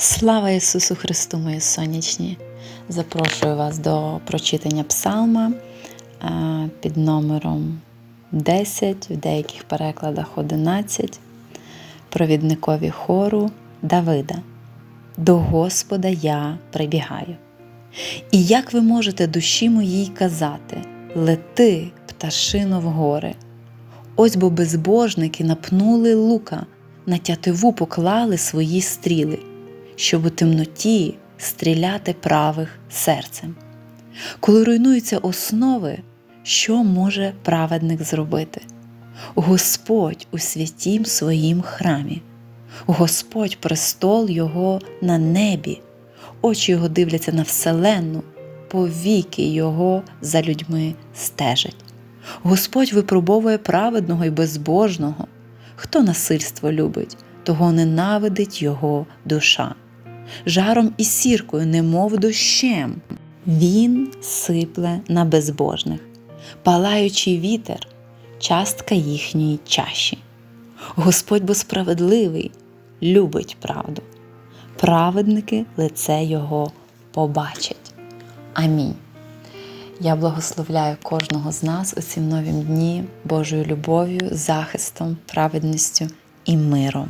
Слава Ісусу Христу, мої сонячні! Запрошую вас до прочитання псалма е, під номером 10, в деяких перекладах 11, провідникові хору Давида. До Господа я прибігаю. І як ви можете душі моїй казати, лети, пташино в гори. Ось бо безбожники напнули лука, на тятиву поклали свої стріли, щоб у темноті стріляти правих серцем. Коли руйнуються основи, що може праведник зробити? Господь у святім своїм храмі, Господь престол Його на небі, очі Його дивляться на вселенну, повіки Його за людьми стежать. Господь випробовує праведного і безбожного. Хто насильство любить, того ненавидить його душа. Жаром і сіркою, немов дощем, він сипле на безбожних, палаючий вітер, частка їхньої чаші. Господь бо справедливий, любить правду. Праведники лице Його побачать. Амінь. Я благословляю кожного з нас у ці новім дні Божою любов'ю, захистом, праведністю і миром.